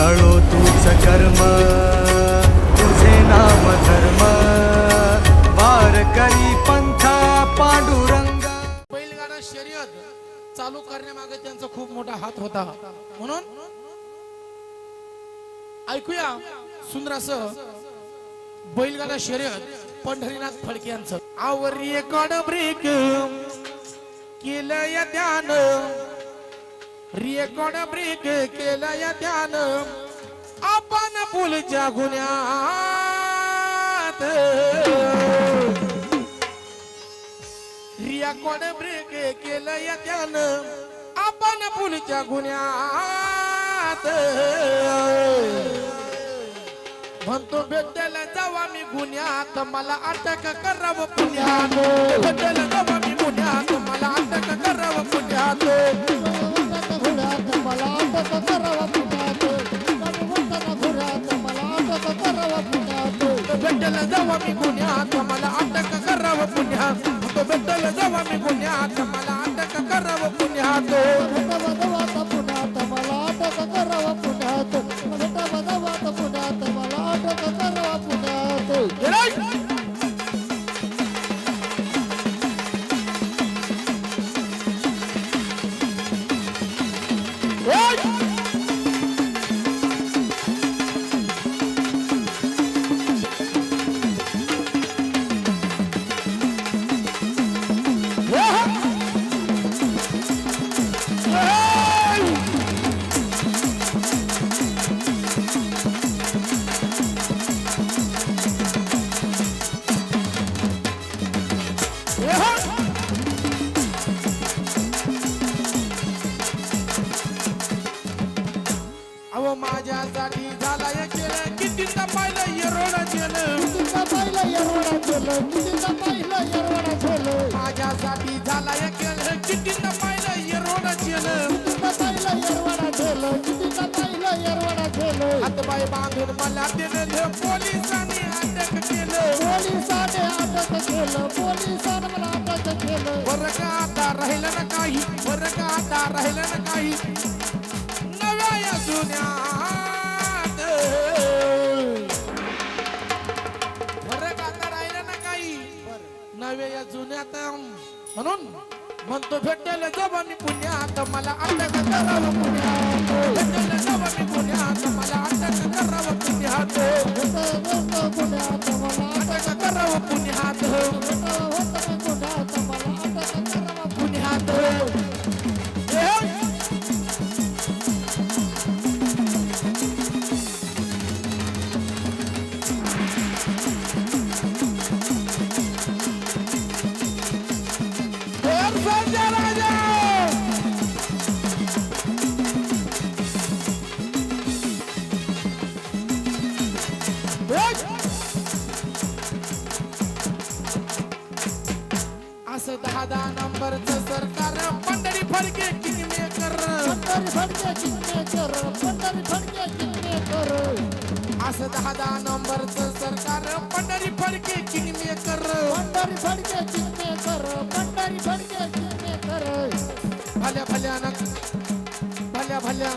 तळो तूच कर्म तुझे नाम धर्म. वार करी पंथा पांडुरंग. बैलगाडा शर्यत चालू करण्यामागे त्यांचा खूप मोठा हात होता. म्हणून ऐकूया सुंदरास बैलगाडा शर्यत पंढरीनाथ फडके यांचं. आवरी रेकॉर्ड ब्रेक केलं या ध्यान. रेकॉर्ड ब्रेक केलं या ध्यान आपण पुलच्या गुन्ह्यात. रेकॉर्ड ब्रेक केलं या त्यानं. आपण पुलच्या गुन्ह्यात. म्हणतो भेटायला जावा मी गुन्ह्यात. मला अटक करावं पुण्यात. भेटायला जावा मी गुन्ह्यात. मला अटक करावं पुण्यात. मला अटक करावा पुण्यात कमी म्हणताना घोड्यात मला अटक करावा पुण्यात भेटायला जावा मी गुन्ह्यात मला अटक करावं पुण्यात. तो भेटायला जावा मी गुन्ह्यात मला अटक करावं पुण्यात. केलं पाहिलं येरोडा केलं कितीचा पाहिलं येरोडा केलं कितीचा पाहिलं येरोडा केलं माझ्यासाठी झाला एक केलं किती पाहिलं येरोडा केलं कितीचा पाहिलं येरोडा केलं कितीचा पाहिलं येरोडा केलं हातबाई बांधून मला दिलं पोलिसांनी अटक केलं पोलिसांनी अटक केलं. पोलिसांनी मला अटक केलं बरं का आता राहिलं ना काही बरं का आता राहिलं ना काही. नव्या या म्हणून म्हणतो भेटेल जबानी पुण्यात मला अटक करावं पुण्यात भेटेल जबानी पुण्यात मला अटक करावं पुण्यात पुण्यात मला अटक करावं पुण्यात असं दहा नंबरचं सरकार. पंढरी फडके किती मेकर पंढरी फडके कितने कर पंढरी फडके कितने कर असं दहा दहा नंबरचं सरकार. पंढरी फडके किती मेकर पंढरी फडके कितने कर पंढरी फडके कितने कर भल्या भल्यानं भल्या भल्या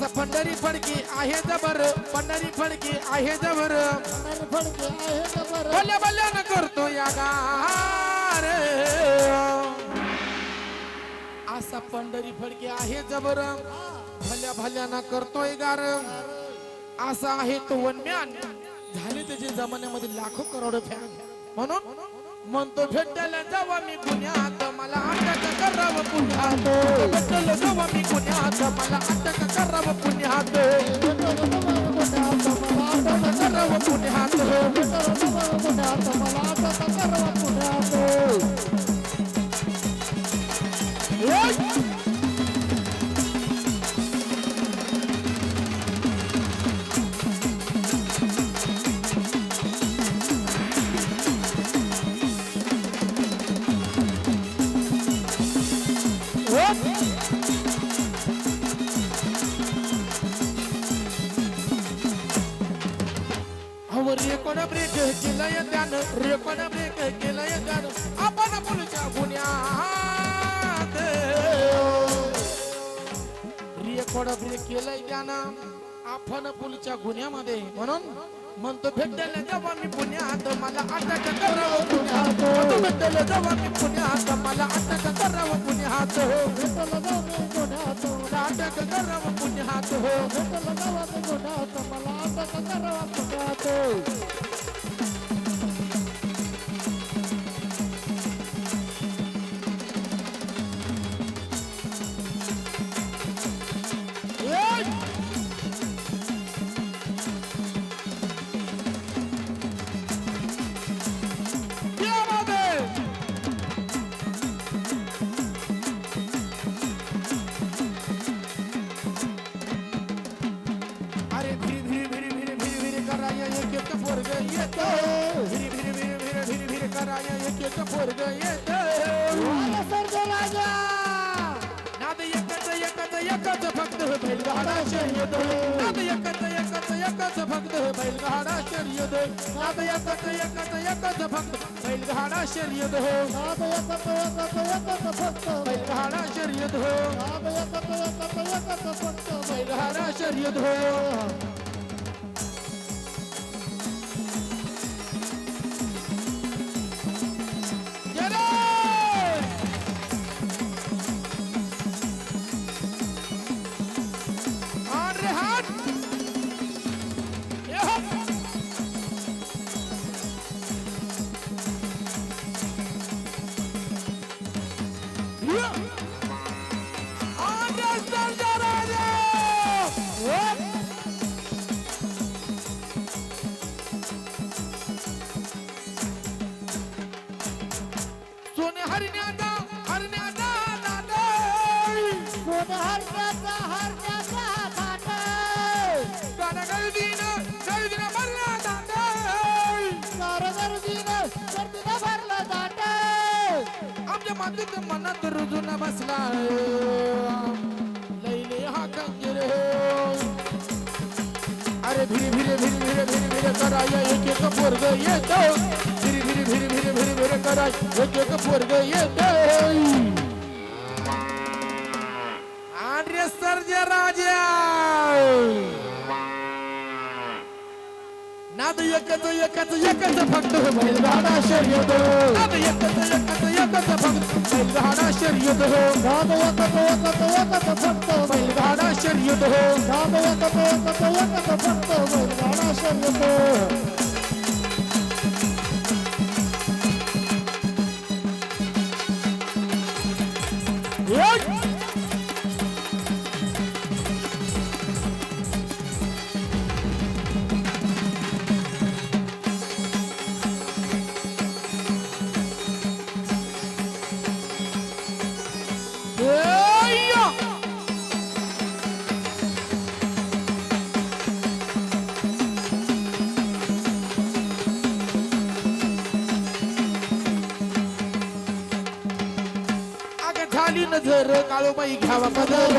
असं पंढरी फडके आहे जबर पंढरी फडके आहे जबर. भल्या भल्यानं करतो या गार. असा पंढरी फडके आहे जबर. भल्या भल्यानं करतोय गार. असा आहे तो वनम्यान. झाले त्याच्या जमान्यामध्ये लाखो करोड फॅन. म्हणून म्हणतो भेटायला जावा मी पुण्यात. मला अटक करावं पुण्यात. भेटायला जावा मी पुण्यात. मला अटक करावं अहो रेकॉर्ड ब्रेक केलंय त्यानं रेकॉर्ड ब्रेक केलंय त्यानं आपण पुलच्या गुन्ह्यात थोडं ब्रेक केलंय त्यानं आपण पुलीच्या गुन्ह्यामध्ये म्हणून म्हणतो भेटले जेव्हा मी पुण्यात मला अटक करावं पुण्यात. म्हणतो भेटले जेव्हा मी पुण्यात मला अटक करावं पुण्यात. हो भेटलं जाऊ मी गुन्ह्यात मला अटक करावं पुण्यात. हो भेटलं जाऊ मी गुन्ह्यात मला अटक करावा पुण्यात. एक पोरग येत. सर्जे राजा! नाद एकच एकच एकच फक्त बैलगाडा शर्यत. नाद एकच एकच एकच फक्त बैलगाडा शर्यत. नाद एकच एकच एकच फक्त बैलगाडा शर्यत. हो नाद एकत एकत एकत फक्त बैलगाडा शर्यत. हो नाद एकत एकत एकत फक्त बैलगाडा शर्यत. हो माझ्या मातीत मनात रुजून बसला लैले हा कंजर अरे भिरी भिरी भिरी भिरी भिरी भिरी कराय एक एक पोरग येतो भिरी भिरी भिरी भिरी भिरी भिरी कराय एक एक पोरग येतो आर्य सर्ज राजे नाद एकच एकच एकच फक्त बैलगाडा शर्यत नाद एकच एकच एकच फक्त बैलगाडा शर्यत हो नाद एकत एकत एकत फक्त बैलगाडा शर्यत हो नाद एकत एकत एकत नजर काळोबाई घ्यावा पदर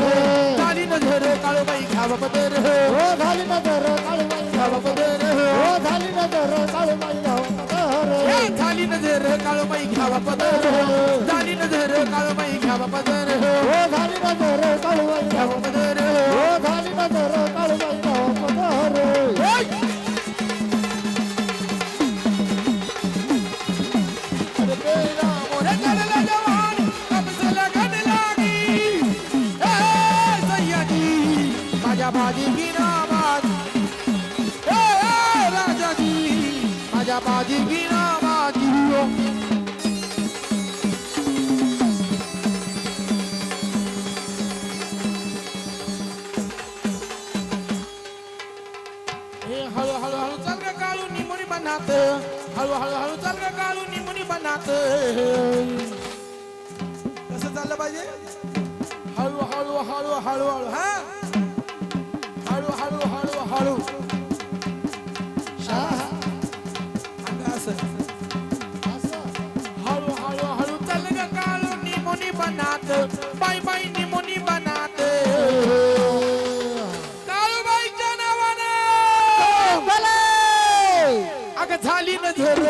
झाली नजर काळोबाई घ्यावा पदर हो झाली नजर काळूबाई घ्यावा पदर हो झाली नजर काळूबाई ए, झाली नजर काळोबाई घ्यावा पदर झाली नजर काळोबाई घ्यावा पदर हो झाली नजर काळूबाई घ्यावा पदर हळू हळू हळू चाल ग काळू निमुनी बनात. हळू हळू हळू चाल ग काळू निमुनी बनात. कसं चाललं पाहिजे? हळू हळू हळू हळू हळू हा हळू हळू हळू हळू असं.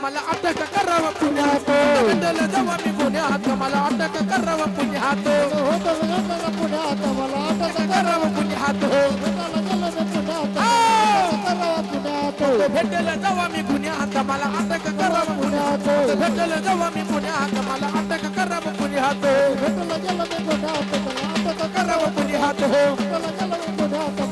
मला अटक करावा पुण्यात भेटायला जावा मी गुन्ह्यात मला अटक करावा पुण्यात पुण्यात मला अटक करावा पुण्यात भेटायला गेलं मी पुण्यात मला अटक करावा पुण्यात भेटायला जावा मी पुण्यात मला अटक करावा पुण्यात भेटायला गेलं मी पुण्यात मला अटक करावा पुण्यात भेटायला गेलं मी पुण्यात मला अटक करावा पुण्यात हो